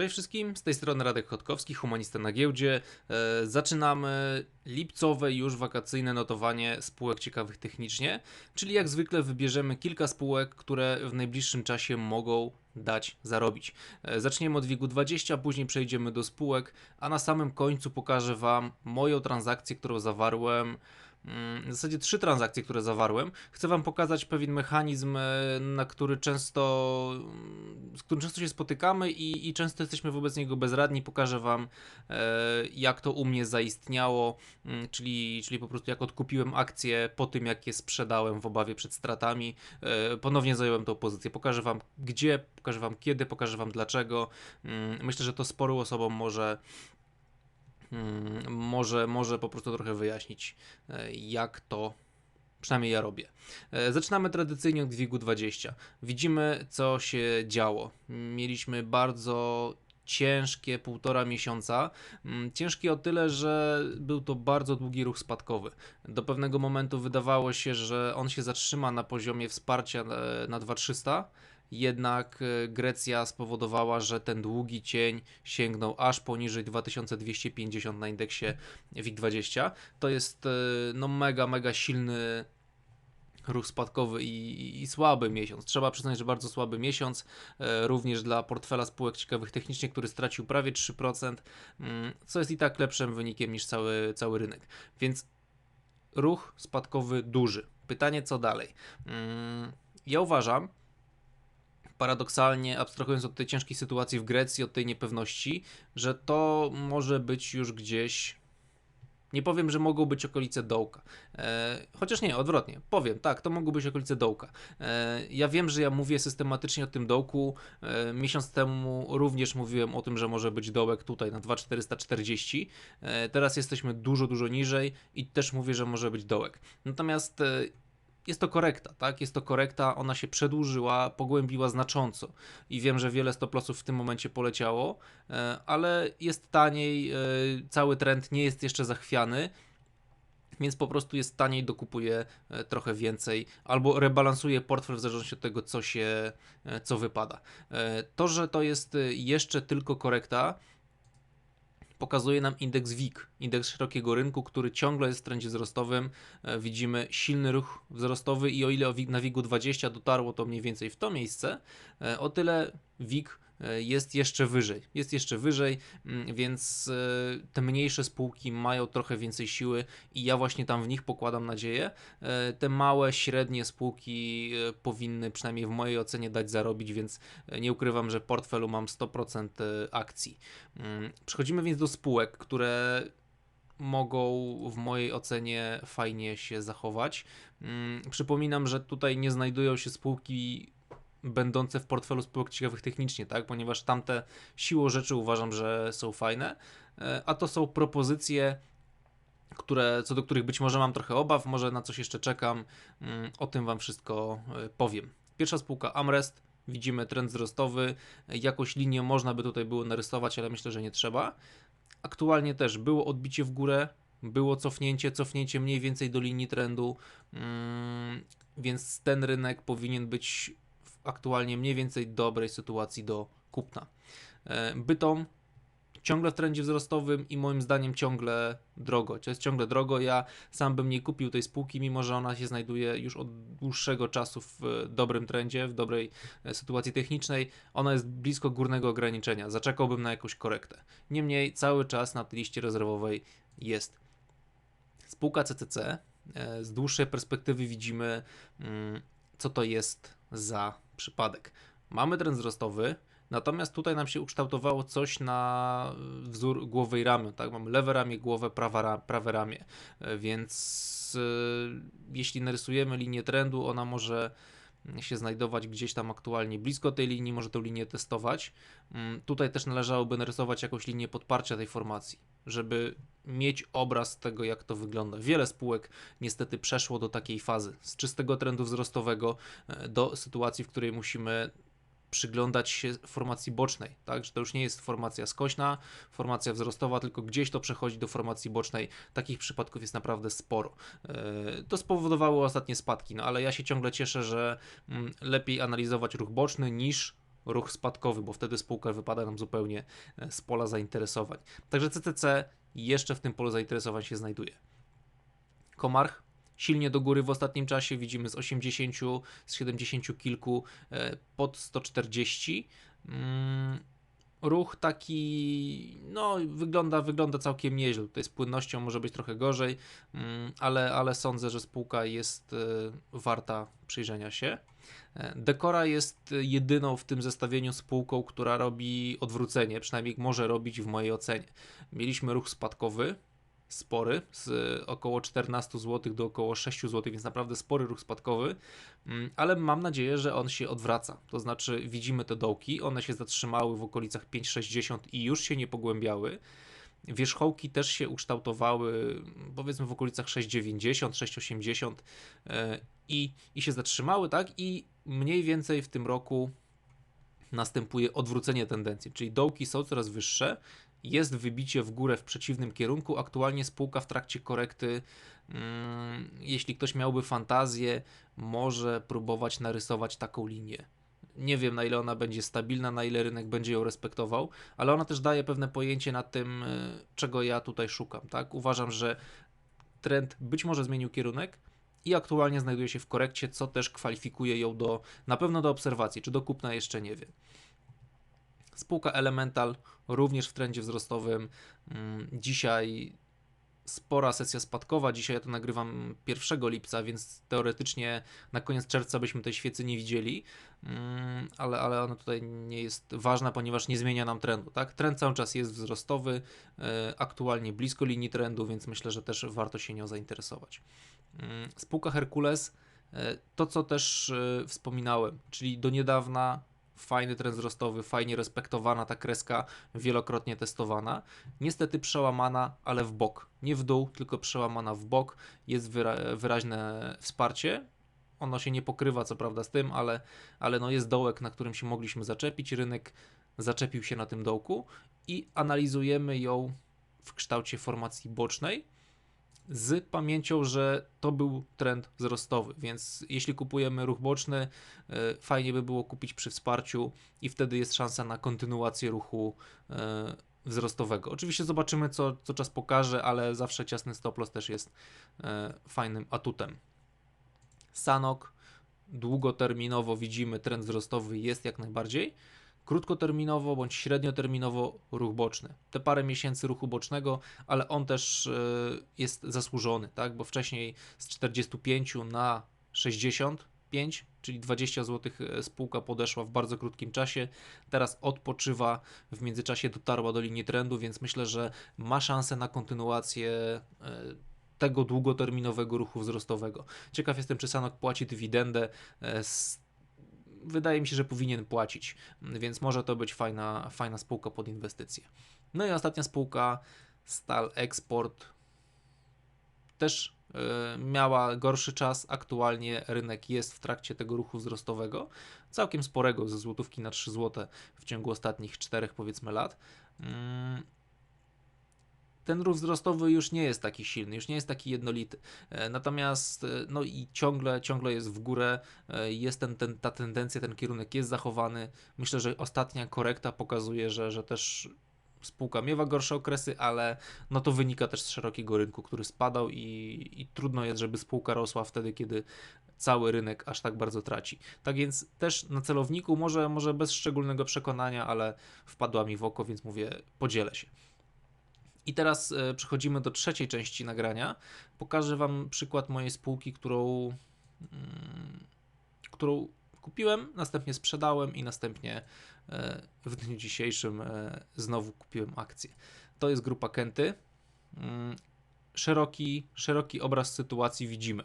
Cześć wszystkim, z tej strony Radek Chodkowski, humanista na giełdzie. E, zaczynamy lipcowe już wakacyjne notowanie spółek ciekawych technicznie, czyli jak zwykle wybierzemy kilka spółek, które w najbliższym czasie mogą dać zarobić. E, zaczniemy od WIG-20, później przejdziemy do spółek, a na samym końcu pokażę Wam moją transakcję, którą zawarłem w zasadzie trzy transakcje, które zawarłem. Chcę Wam pokazać pewien mechanizm, e, na który często, mm, z którym często się spotykamy i, i często jesteśmy wobec niego bezradni. Pokażę Wam, e, jak to u mnie zaistniało, mm, czyli, czyli po prostu jak odkupiłem akcje po tym, jak je sprzedałem w obawie przed stratami. E, ponownie zająłem tą pozycję. Pokażę Wam gdzie, pokażę Wam kiedy, pokażę Wam dlaczego. Myślę, że to sporu osobom może może, może po prostu trochę wyjaśnić, e, jak to przynajmniej ja robię. E, zaczynamy tradycyjnie od WIG-u 20. Widzimy, co się działo. Mieliśmy bardzo ciężkie półtora miesiąca. Mm, ciężkie o tyle, że był to bardzo długi ruch spadkowy. Do pewnego momentu wydawało się, że on się zatrzyma na poziomie wsparcia e, na 2300 jednak e, Grecja spowodowała, że ten długi cień sięgnął aż poniżej 2250 na indeksie WIG20. To jest e, no mega, mega silny ruch spadkowy i, i, słaby miesiąc. Trzeba przyznać, że bardzo słaby miesiąc, e, również dla portfela spółek ciekawych technicznie, który stracił prawie 3%, mm, co jest i tak lepszym wynikiem niż cały, cały rynek. Więc ruch spadkowy duży. Pytanie, co dalej? Mm, ja uważam, paradoksalnie, abstrahując od tej ciężkiej sytuacji w Grecji, od tej niepewności, że to może być już gdzieś. Nie powiem, że mogą być okolice dołka. E, chociaż nie, odwrotnie. Powiem, tak, to mogą być okolice dołka. E, ja wiem, że ja mówię systematycznie o tym dołku. E, miesiąc temu również mówiłem o tym, że może być dołek tutaj na 2440. E, teraz jesteśmy dużo, dużo niżej i też mówię, że może być dołek. Natomiast e, jest to korekta, tak? Jest to korekta, ona się przedłużyła, pogłębiła znacząco i wiem, że wiele stoplosów w tym momencie poleciało, e, ale jest taniej, e, cały trend nie jest jeszcze zachwiany, więc po prostu jest taniej, dokupuje e, trochę więcej albo rebalansuje portfel w zależności od tego, co się, co wypada. To, że to jest jeszcze tylko korekta, pokazuje nam indeks WIG, indeks szerokiego rynku, który ciągle jest w trendzie wzrostowym. E, widzimy silny ruch wzrostowy i o ile na WIG-u 20 dotarło to mniej więcej w to miejsce, e, o tyle WIG jest jeszcze wyżej. Jest jeszcze wyżej, mm, więc e, te mniejsze spółki mają trochę więcej siły i ja właśnie tam w nich pokładam nadzieję. E, te małe, średnie spółki powinny przynajmniej w mojej ocenie dać zarobić, więc nie ukrywam, że w portfelu mam 100% akcji. Mm, przechodzimy więc do spółek, które mogą w mojej ocenie fajnie się zachować. Mm, przypominam, że tutaj nie znajdują się spółki będące w portfelu spółek ciekawych technicznie, tak? Ponieważ tamte siłą rzeczy uważam, że są fajne, e, a to są propozycje, które, co do których być może mam trochę obaw, może na coś jeszcze czekam. Mm, o tym Wam wszystko e, powiem. Pierwsza spółka Amrest. Widzimy trend wzrostowy. Jakąś linię można by tutaj było narysować, ale myślę, że nie trzeba. Aktualnie też było odbicie w górę, było cofnięcie, cofnięcie mniej więcej do linii trendu, mm, więc ten rynek powinien być aktualnie mniej więcej dobrej sytuacji do kupna. E, Bytom ciągle w trendzie wzrostowym i moim zdaniem ciągle drogo. To jest ciągle drogo. Ja sam bym nie kupił tej spółki, mimo że ona się znajduje już od dłuższego czasu w dobrym trendzie, w dobrej e, sytuacji technicznej. Ona jest blisko górnego ograniczenia. Zaczekałbym na jakąś korektę. Niemniej cały czas na tej liście rezerwowej jest. Spółka CCC. E, z dłuższej perspektywy widzimy, mm, co to jest za przypadek. Mamy trend wzrostowy, natomiast tutaj nam się ukształtowało coś na wzór głowy i ramion, tak? Mamy lewe ramię, głowę, prawa, prawe ramię, e, więc yy, jeśli narysujemy linię trendu, ona może się znajdować gdzieś tam aktualnie blisko tej linii, może tę linię testować. Mm, tutaj też należałoby narysować jakąś linię podparcia tej formacji, żeby mieć obraz tego, jak to wygląda. Wiele spółek niestety przeszło do takiej fazy, z czystego trendu wzrostowego e, do sytuacji, w której musimy przyglądać się formacji bocznej, tak, że to już nie jest formacja skośna, formacja wzrostowa, tylko gdzieś to przechodzi do formacji bocznej. Takich przypadków jest naprawdę sporo. E, to spowodowało ostatnie spadki, no ale ja się ciągle cieszę, że mm, lepiej analizować ruch boczny niż ruch spadkowy, bo wtedy spółka wypada nam zupełnie e, z pola zainteresowań. Także CTC jeszcze w tym polu zainteresowań się znajduje. Komarch silnie do góry w ostatnim czasie, widzimy z 80, z 70 kilku e, pod 140. Mm, ruch taki, no wygląda, wygląda całkiem nieźle. Tutaj z płynnością może być trochę gorzej, mm, ale, ale sądzę, że spółka jest e, warta przyjrzenia się. E, Dekora jest jedyną w tym zestawieniu spółką, która robi odwrócenie, przynajmniej może robić w mojej ocenie. Mieliśmy ruch spadkowy, spory, z około 14 zł do około 6 zł, więc naprawdę spory ruch spadkowy, mm, ale mam nadzieję, że on się odwraca. To znaczy, widzimy te dołki, one się zatrzymały w okolicach 5,60 i już się nie pogłębiały. Wierzchołki też się ukształtowały, powiedzmy w okolicach 6,90, 6,80 e, i, i się zatrzymały, tak? I mniej więcej w tym roku następuje odwrócenie tendencji, czyli dołki są coraz wyższe, jest wybicie w górę w przeciwnym kierunku. Aktualnie spółka w trakcie korekty, mm, jeśli ktoś miałby fantazję, może próbować narysować taką linię. Nie wiem na ile ona będzie stabilna, na ile rynek będzie ją respektował, ale ona też daje pewne pojęcie na tym, y, czego ja tutaj szukam. Tak? Uważam, że trend być może zmienił kierunek i aktualnie znajduje się w korekcie, co też kwalifikuje ją do na pewno do obserwacji, czy do kupna jeszcze nie wiem. Spółka Elemental również w trendzie wzrostowym. Mm, dzisiaj spora sesja spadkowa. Dzisiaj ja to nagrywam 1 lipca, więc teoretycznie na koniec czerwca byśmy tej świecy nie widzieli, mm, ale, ale ona tutaj nie jest ważna, ponieważ nie zmienia nam trendu. Tak? Trend cały czas jest wzrostowy, e, aktualnie blisko linii trendu, więc myślę, że też warto się nią zainteresować. Mm, spółka Herkules, e, to co też e, wspominałem, czyli do niedawna fajny trend wzrostowy, fajnie respektowana ta kreska, wielokrotnie testowana. Niestety przełamana, ale w bok. Nie w dół, tylko przełamana w bok. Jest wyra wyraźne wsparcie. Ono się nie pokrywa co prawda z tym, ale, ale no jest dołek, na którym się mogliśmy zaczepić. Rynek zaczepił się na tym dołku i analizujemy ją w kształcie formacji bocznej z pamięcią, że to był trend wzrostowy, więc jeśli kupujemy ruch boczny, e, fajnie by było kupić przy wsparciu i wtedy jest szansa na kontynuację ruchu e, wzrostowego. Oczywiście zobaczymy, co, co czas pokaże, ale zawsze ciasny stop loss też jest e, fajnym atutem. Sanok długoterminowo widzimy trend wzrostowy jest jak najbardziej krótkoterminowo bądź średnioterminowo ruch boczny. Te parę miesięcy ruchu bocznego, ale on też e, jest zasłużony, tak? bo wcześniej z 45 na 65, czyli 20 zł e, spółka podeszła w bardzo krótkim czasie. Teraz odpoczywa, w międzyczasie dotarła do linii trendu, więc myślę, że ma szansę na kontynuację e, tego długoterminowego ruchu wzrostowego. Ciekaw jestem, czy Sanok płaci dywidendę z wydaje mi się, że powinien płacić, więc może to być fajna, fajna spółka pod inwestycje. No i ostatnia spółka, Stal Export, też y, miała gorszy czas. Aktualnie rynek jest w trakcie tego ruchu wzrostowego, całkiem sporego, ze złotówki na 3 zł w ciągu ostatnich 4 powiedzmy lat. Ten ruch wzrostowy już nie jest taki silny, już nie jest taki jednolity. E, natomiast, e, no i ciągle, ciągle jest w górę, e, jest ten, ten, ta tendencja, ten kierunek jest zachowany. Myślę, że ostatnia korekta pokazuje, że, że też spółka miewa gorsze okresy, ale no to wynika też z szerokiego rynku, który spadał i, i trudno jest, żeby spółka rosła wtedy, kiedy cały rynek aż tak bardzo traci. Tak więc też na celowniku, może, może bez szczególnego przekonania, ale wpadła mi w oko, więc mówię, podzielę się. I teraz e, przechodzimy do trzeciej części nagrania. Pokażę Wam przykład mojej spółki, którą, mm, którą kupiłem, następnie sprzedałem i następnie e, w dniu dzisiejszym e, znowu kupiłem akcję. To jest grupa Kenty. Mm, szeroki, szeroki obraz sytuacji widzimy.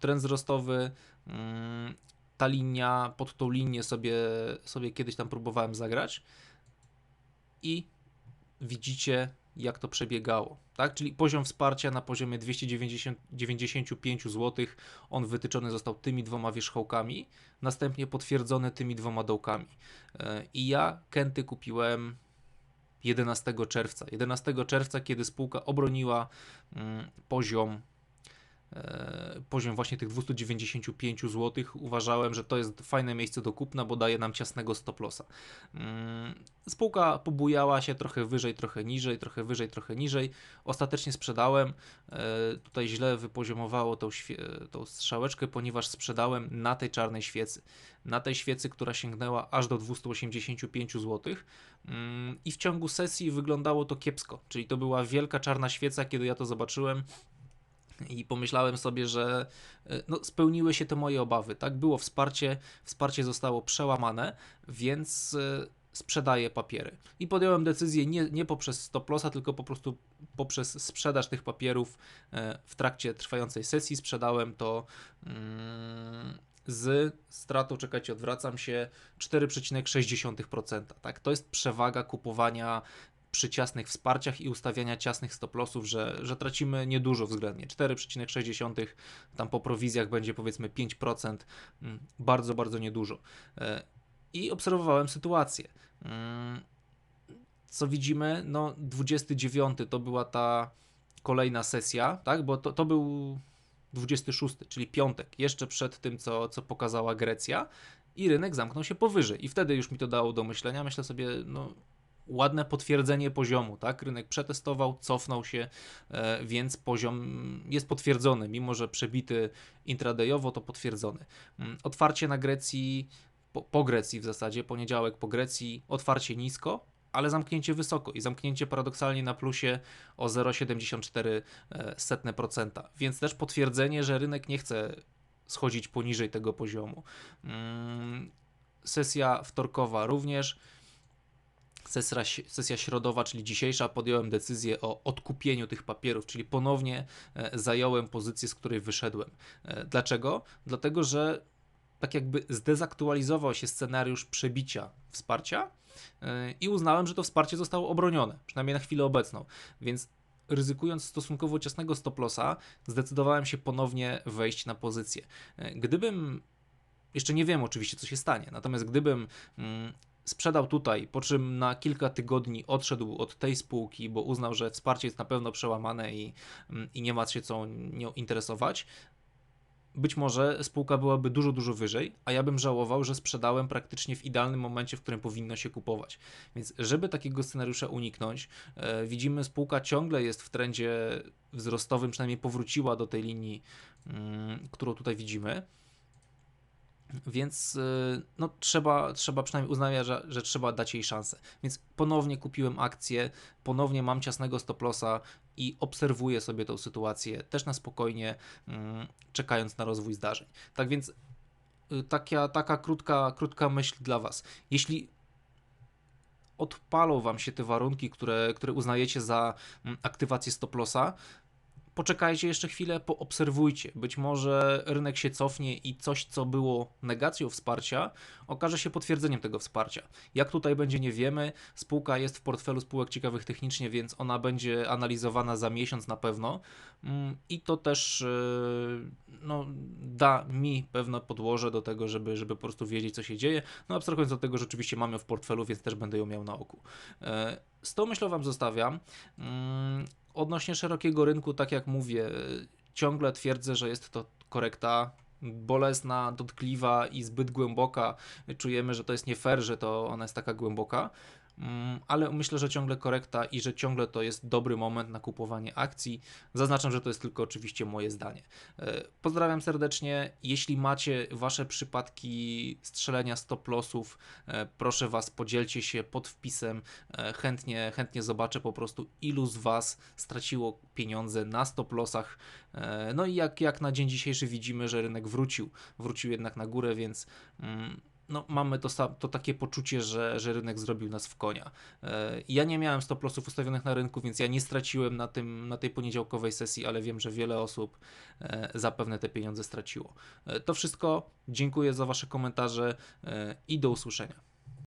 Trend wzrostowy, mm, ta linia, pod tą linię sobie, sobie kiedyś tam próbowałem zagrać i widzicie jak to przebiegało. Tak? Czyli poziom wsparcia na poziomie 295 zł, on wytyczony został tymi dwoma wierzchołkami, następnie potwierdzony tymi dwoma dołkami. E, I ja Kenty kupiłem 11 czerwca. 11 czerwca, kiedy spółka obroniła mm, poziom poziom właśnie tych 295 zł. Uważałem, że to jest fajne miejsce do kupna, bo daje nam ciasnego stop lossa. Mm, Spółka pobujała się trochę wyżej, trochę niżej, trochę wyżej, trochę niżej. Ostatecznie sprzedałem. E, Tutaj źle wypoziomowało tą, tą strzałeczkę, ponieważ sprzedałem na tej czarnej świecy. Na tej świecy, która sięgnęła aż do 285 zł. Mm, I w ciągu sesji wyglądało to kiepsko. Czyli to była wielka czarna świeca, kiedy ja to zobaczyłem. I pomyślałem sobie, że e, no, spełniły się te moje obawy. Tak, było wsparcie, wsparcie zostało przełamane, więc e, sprzedaję papiery. I podjąłem decyzję nie, nie poprzez stop lossa, tylko po prostu poprzez sprzedaż tych papierów e, w trakcie trwającej sesji. Sprzedałem to mm, z stratą, czekajcie, odwracam się, 4,6%. Tak, to jest przewaga kupowania przy ciasnych wsparciach i ustawiania ciasnych stop lossów, że, że tracimy niedużo względnie. 4,6, tam po prowizjach będzie powiedzmy 5%, mm, bardzo, bardzo niedużo. E, I obserwowałem sytuację. Mm, Co widzimy? No, 29 to była ta kolejna sesja, tak? Bo to, to był 26, czyli piątek, jeszcze przed tym, co, co pokazała Grecja, i rynek zamknął się powyżej. I wtedy już mi to dało do myślenia. Myślę sobie, no, ładne potwierdzenie poziomu, tak? Rynek przetestował, cofnął się, e, więc poziom jest potwierdzony, mimo że przebity intradayowo, to potwierdzony. Mm, Otwarcie na Grecji, po, po Grecji w zasadzie, poniedziałek po Grecji, otwarcie nisko, ale zamknięcie wysoko i zamknięcie paradoksalnie na plusie o 0,74%, więc też potwierdzenie, że rynek nie chce schodzić poniżej tego poziomu. Mm, Sesja wtorkowa również. Sesja, sesja środowa, czyli dzisiejsza, podjąłem decyzję o odkupieniu tych papierów, czyli ponownie e, zająłem pozycję, z której wyszedłem. E, Dlaczego? Dlatego, że tak jakby zdezaktualizował się scenariusz przebicia wsparcia e, i uznałem, że to wsparcie zostało obronione, przynajmniej na chwilę obecną. Więc ryzykując stosunkowo ciasnego stop lossa, zdecydowałem się ponownie wejść na pozycję. Gdybym jeszcze nie wiem oczywiście, co się stanie. Natomiast gdybym mm, sprzedał tutaj, po czym na kilka tygodni odszedł od tej spółki, bo uznał, że wsparcie jest na pewno przełamane i, mm, i nie ma się co nią interesować, być może spółka byłaby dużo, dużo wyżej, a ja bym żałował, że sprzedałem praktycznie w idealnym momencie, w którym powinno się kupować. Więc, żeby takiego scenariusza uniknąć, e, widzimy, spółka ciągle jest w trendzie wzrostowym, przynajmniej powróciła do tej linii, mm, którą tutaj widzimy. Więc y, no, trzeba, trzeba przynajmniej uznać, że, że trzeba dać jej szansę. Więc ponownie kupiłem akcję, ponownie mam ciasnego stop lossa i obserwuję sobie tą sytuację też na spokojnie, mm, czekając na rozwój zdarzeń. Tak więc y, taka, taka krótka, krótka myśl dla Was. Jeśli odpalą Wam się te warunki, które, które uznajecie za mm, aktywację stop lossa, poczekajcie jeszcze chwilę, poobserwujcie. Być może rynek się cofnie i coś, co było negacją wsparcia, okaże się potwierdzeniem tego wsparcia. Jak tutaj będzie, nie wiemy. Spółka jest w portfelu spółek ciekawych technicznie, więc ona będzie analizowana za miesiąc na pewno. Mm, I to też yy, no, da mi pewne podłoże do tego, żeby, żeby po prostu wiedzieć, co się dzieje. No, abstrahując od tego, że oczywiście mam ją w portfelu, więc też będę ją miał na oku. Yy, Z tą myślą Wam zostawiam. Odnośnie szerokiego rynku, tak jak mówię, ciągle twierdzę, że jest to korekta bolesna, dotkliwa i zbyt głęboka. Czujemy, że to jest nie fair, że to ona jest taka głęboka. Mm, Ale myślę, że ciągle korekta i że ciągle to jest dobry moment na kupowanie akcji. Zaznaczam, że to jest tylko oczywiście moje zdanie. E, Pozdrawiam serdecznie. Jeśli macie wasze przypadki strzelenia stop lossów, e, proszę was, podzielcie się pod wpisem. E, Chętnie, chętnie zobaczę po prostu, ilu z was straciło pieniądze na stop lossach. E, No i jak, jak na dzień dzisiejszy widzimy, że rynek wrócił, wrócił jednak na górę, więc. mm, no, mamy to, to takie poczucie, że, że rynek zrobił nas w konia. E, Ja nie miałem stop lossów ustawionych na rynku, więc ja nie straciłem na, tym, na tej poniedziałkowej sesji, ale wiem, że wiele osób e, zapewne te pieniądze straciło. E, To wszystko. Dziękuję za Wasze komentarze i do usłyszenia.